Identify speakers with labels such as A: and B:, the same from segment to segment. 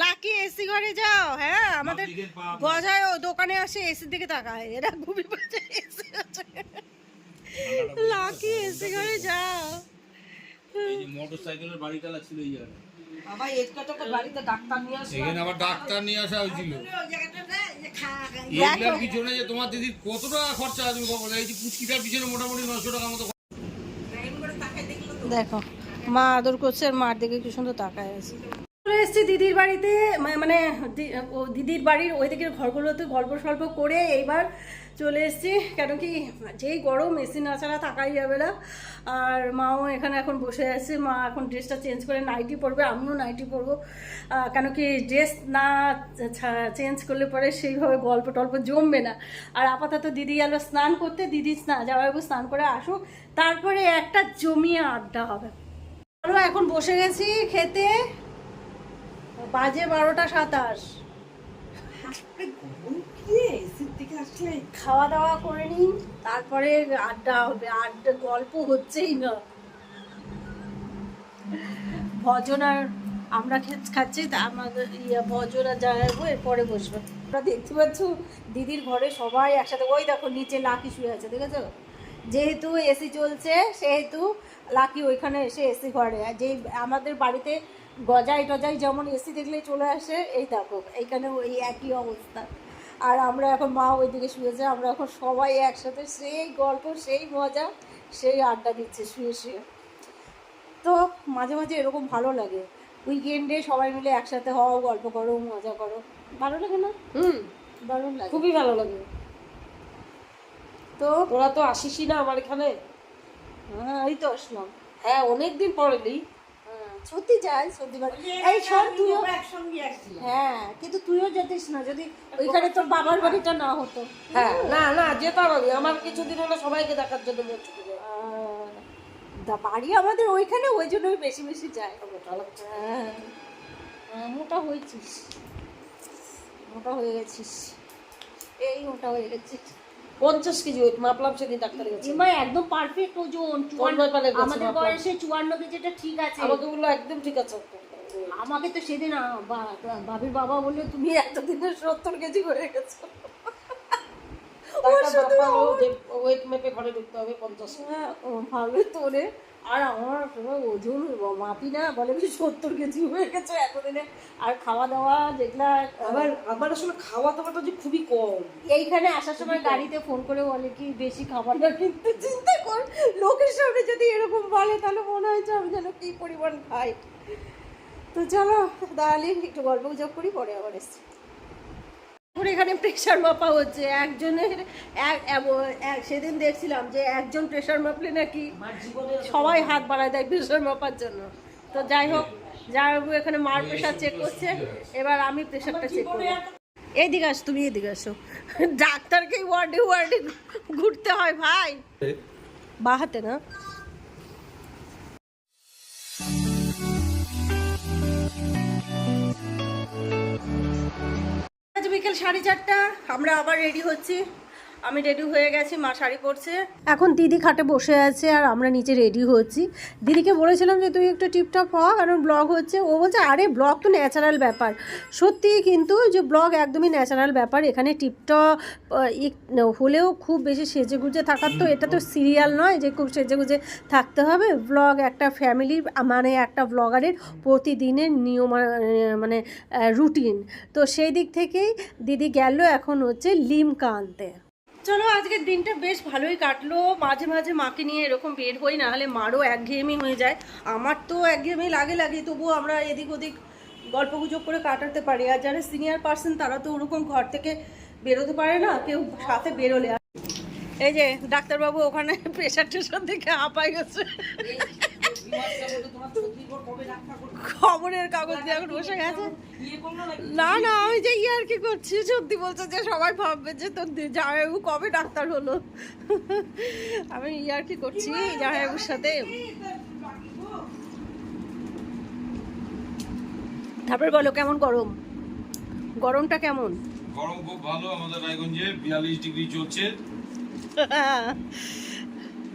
A: Lucky AC ঘরে যাও হ্যাঁ? আমাদের। গজায় ও দোকানে আসে এসির দিকে তাকায়। এরা ঘুমি পাচ্ছে এসি আছে লাকি এসি ঘরে যাও।
B: এই যে মোটর সাইকেলের বাড়ি টালা ছিল এই জায়গায়।
C: বাবা এরটা তো বাড়িতে ডাক্তার নিয়ে আসলাম
B: সেখানে আবার ডাক্তার নিয়ে আসা হয়েছিল। এগুলার পিছনে যে তোমার দিদির কত টাকা খরচা আছে তুমি খবর এই যে পুচকিটার পিছনে মোটামুটি নশো টাকা মতো
A: দেখো মা আদর করছে আর মার দিকে কি সুন্দর তাকায় আছে। চলে এসেছি দিদির বাড়িতে। মানে দিদির বাড়ির ওই দিকের ঘরগুলোতে গল্প সল্প করে এইবার চলে এসেছি। কেন কি যেই গরম এসি না ছাড়া থাকাই যাবে না। আর মাও এখানে এখন বসে আছে। মা এখন ড্রেসটা চেঞ্জ করে নাইটি পরবে, আমিও নাইটি পরবো। কেন কি ড্রেস না চেঞ্জ করলে পরে সেইভাবে গল্প টল্প জমবে না। আর আপাতত দিদি গেল স্নান করতে। দিদি স্নান যাওয়াবো স্নান করে আসুক। তারপরে একটা জমিয়ে আড্ডা হবে। চলো, এখন বসে গেছি খেতে। বাজে বারোটা সাতাশ। খাওয়া দাওয়া করে নিই তারপরে আড্ডা হবে। আড্ডা গল্প হচ্ছেই না। ভজন আর আমরা খাচ্ছি তা আমাদের ইয়া ভজন আর যাব এরপরে বসবে। আমরা দেখতে পাচ্ছ দিদির ঘরে সবাই একসাথে ওই দেখো নিচে লাকি শুয়ে আছে দেখেছ? যেহেতু এসি চলছে সেহেতু লাকি ওইখানে এসে এসি ঘরে। আর যেই আমাদের বাড়িতে গজাই টজাই যেমন এসি দেখলে চলে আসে এই দেখো এইখানে ওই একই অবস্থা। আর আমরা এখন মা ওইদিকে শুয়েছে আমরা এখন সবাই একসাথে সেই গল্প সেই মজা সেই আড্ডা দিচ্ছে শুয়ে শুয়ে। তো মাঝে মাঝে এরকম ভালো লাগে। উইকেন্ডে সবাই মিলে একসাথে হও গল্প করো মজা করো। ভালো লাগে না?
C: হুম।
A: দারুণ লাগে।
C: খুবই ভালো লাগে।
A: তো?
C: তোরা তো আসিসই না আমার এখানে।
A: হ্যাঁ এই তো আসলাম।
C: হ্যাঁ অনেকদিন পরে নেই।
A: হ্যাঁ, সত্যি যাই সত্যি বাড়ি এই শোন তুইও হ্যাঁ কিন্তু তুইও যেতিস না যদি ওইখানে তোর বাবার বাড়িটা না হতো।
C: হ্যাঁ না না যেতাম আমি। আমার কিছুদিন হলো সবাইকে দেখার জন্য
A: বাড়ি আমাদের ওইখানে ওই জন্যই বেশি বেশি যায়। হ্যাঁ হ্যাঁ, মোটা হয়েছিস। মোটা হয়ে গেছিস। এই মোটা হয়ে গেছিস।
C: পঞ্চাশ কেজি ওয়েট মাপলাম সেদিন ডাক্তার গেছে
A: এমা একদম পারফেক্ট ওজন আমাদের বয়সে চুয়ান্ন কেজিটা ঠিক আছে।
C: আমাকে বলল একদম ঠিক আছে।
A: আমাকে তো সেদিন বাবির বাবা বলল তুমি এতদিনে সত্তর কেজি হয়ে গেছো।
C: ওয়েট মেপে ঘরে ঢুকতে হবে পঞ্চাশ।
A: হ্যাঁ, ভালো তোরে আর আমার সবাই ওজন মাপি না বলে কি সত্তর কেজি হয়ে গেছে এতদিনে। আর খাওয়া দাওয়া যেগুলা
C: আবার আমার আসলে খাওয়া দাওয়াটা যে খুবই কম।
A: এইখানে আসার সময় গাড়িতে ফোন করে বলে কি বেশি খাবার না কিনতে চিন্তা কর লোকের সামনে যদি এরকম বলে তাহলে মনে হয় যে আমি যেন কি পরিমাণ খাই। তো চলো তাহলে একটু গল্প গুজব করি পরে আবার এসছি। এখন এখানে প্রেশার মাপা হচ্ছে। একজনের এক- সেদিন দেখছিলাম যে একজন প্রেশার মাপলে নাকি সবাই হাত বাড়ায় দেয় প্রেশার মাপার জন্য। তো যাই হোক যাই হোক এখানে মার প্রেশার চেক করছে এবার আমি প্রেশারটা চেক করব। এইদিকে আস তুমি এদিকে আসো। ডাক্তারকে ওয়ার্ডে ওয়ার্ডে ঘুরতে হয় ভাই। বাহাতে না? বিকেল সাড়ে চারটা আমরা আবার রেডি হচ্ছি। আমি রেডি হয়ে গেছি, মা শাড়ি পরছে। এখন দিদি খাটে বসে আছে আর আমরা নিচে রেডি হচ্ছি। দিদিকে বলেছিলাম যে, তুই একটু টিপটপ হ, কারণ ব্লগ হচ্ছে। ও বলছে, আরে ব্লগ তো ন্যাচারাল ব্যাপার। সত্যি কিন্তু যে ব্লগ একদমই ন্যাচারাল ব্যাপার। এখানে টিপটপ হলেও খুব বেশি সেজে গুজে থাকার তো এটা তো সিরিয়াল নয় যে, খুব সেজে গুজে থাকতে হবে। ব্লগ একটা ফ্যামিলির মানে একটা ব্লগারের প্রতিদিনের নিয়ম মানে রুটিন তো সেই দিক থেকেই দিদি গেল এখন হচ্ছে লিমকা আনতে চলো, আজকের দিনটা বেশ ভালোই কাটলো। মাঝে মাঝে মাকে নিয়ে এরকম বের হই, না হলে মারও একঘেয়েমি হয়ে যায়। আমার তো একঘেয়েমি লাগে লাগে, তবুও আমরা এদিক ওদিক গল্প গুজব করে কাটাতে পারি। আর যারা সিনিয়র পার্সন তারা তো ওরকম ঘর থেকে বেরোতে পারে না, কেউ সাথে বেরোলে। এই যে, ডাক্তারবাবু ওখানে প্রেশার টেশার দেখে হাঁপাই গেছে। খবরের কাগজ দিয়ে এখন বসে গেছে। না না আমি যে ইয়ার কি করছি সত্যি বলছে যে সবাই ভাববে যে তোর জামাইবাবু কবে ডাক্তার হলো? আমি ইয়ার কি করছি জামাইবাবুর সাথে। তারপর বলো কেমন গরম? গরমটা কেমন?
B: গরম খুব ভালো আমাদের রায়গঞ্জে বিয়াল্লিশ ডিগ্রি চলছে।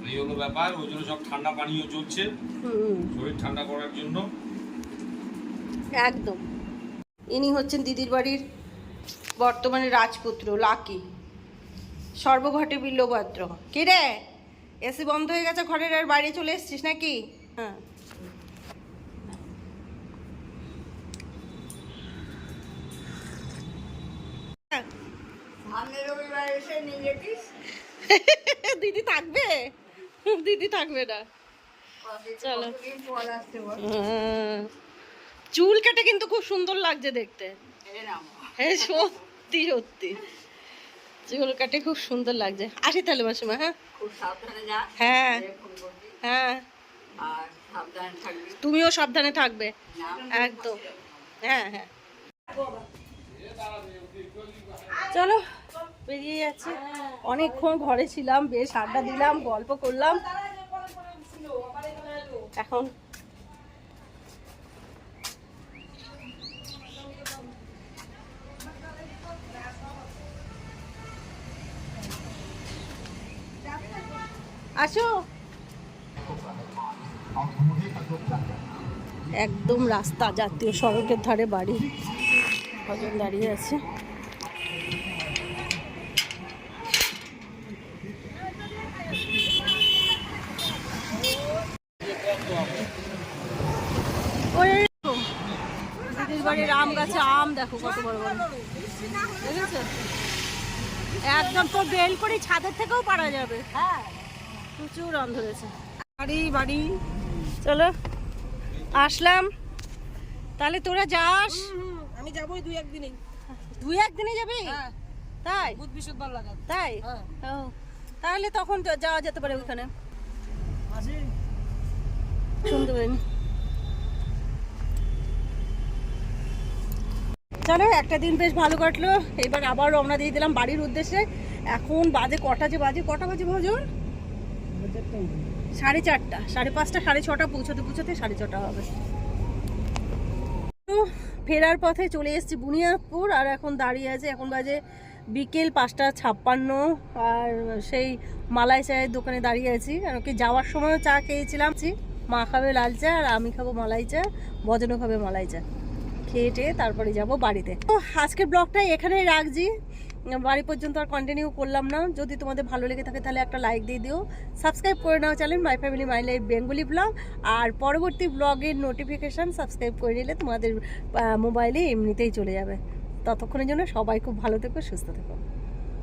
B: এই হলো ব্যাপার ওই জন্য সব ঠান্ডা পানীয় চলছে। শরীর ঠান্ডা করার জন্য।
A: একদম। ইনি হচ্ছেন দিদির বাড়ির বর্তমানে রাজপুত্র লাকি। সর্বঘটে বিল্লপাত্র কি রে? এসি বন্ধ হয়ে গেছে ঘরের আর বাইরে চলে এসছিস নাকি? হ্যাঁ। দিদি থাকবে? দিদি থাকবে না। চলো। চুল কেটে কিন্তু খুব সুন্দর লাগছে দেখতে। হ্যাঁ সত্যি সত্যি। চুল কাটে খুব সুন্দর লাগছে। আসি তাহলে মাসিমা হ্যাঁ? হ্যাঁ। হ্যাঁ। তুমিও সাবধানে থাকবে। একদম। হ্যাঁ হ্যাঁ। চলো। বেরিয়ে যাচ্ছি। অনেকক্ষণ ঘরে ছিলাম, বেশ আড্ডা দিলাম, গল্প করলাম। এখন আসো। একদম রাস্তা, জাতীয় সড়কের ধারে বাড়ি। কজন দাঁড়িয়ে আছে ওই এরকম। দিদির বাড়ির আম গাছে আম দেখো কত বড় বড়। দেখেছ একদম তোর বেল করে ছাদের থেকেও পারা যাবে। হ্যাঁ প্রচুর আম ধরেছে। বাড়ি বাড়ি। চলো আসলাম। তাহলে তোরা যাস।
C: আমি যাবোই দুই একদিনেই।
A: দুই একদিনে যাবি?
C: হ্যাঁ।
A: তাই?
C: বুধ বৃহস্পতিবার লাগাত
A: তাই?
C: হ্যাঁ।
A: তাহলে তখন তো যাওয়া যেতে পারে ওইখানে।
C: আসি
A: শুনতে পারিনি চলো একটা দিন বেশ ভালো কাটলো, এবার আবার রওনা দিয়ে দিলাম বাড়ির উদ্দেশ্যে। এখন বাজে কটা যে বাজে? কটা বাজে ভজন? সাড়ে চারটা, সাড়ে পাঁচটা, সাড়ে ছটা, পৌঁছতে পৌঁছতে সাড়ে ছটা হবে। ফেরার পথে চলে এসেছি বুনিয়াদপুর, আর এখন দাঁড়িয়ে আছে, এখন বাজে বিকেল পাঁচটা ছাপ্পান্ন, আর সেই মালাই চায়ের দোকানে দাঁড়িয়ে আছি। আর ওকে যাওয়ার সময়ও চা খেয়েছিলাম। মা খাবে লাল চা, আর আমি খাব মালাই চা, বজনও খাবে মালাই চা। খেয়ে টেয়ে তারপরে যাব বাড়িতে। তো আজকে ব্লগটা এখানেই রাখছি। বাড়ি পর্যন্ত আর কন্টিনিউ করলাম না। যদি তোমাদের ভালো লেগে থাকে তাহলে একটা লাইক দিয়ে দিও। সাবস্ক্রাইব করে নাও channel my family my life Bengali blog আর পরবর্তী ব্লগের নোটিফিকেশান সাবস্ক্রাইব করে নিলে তোমাদের মোবাইলে এমনিতেই চলে যাবে। ততক্ষণের জন্য সবাই খুব ভালো থেকো, সুস্থ থেকো।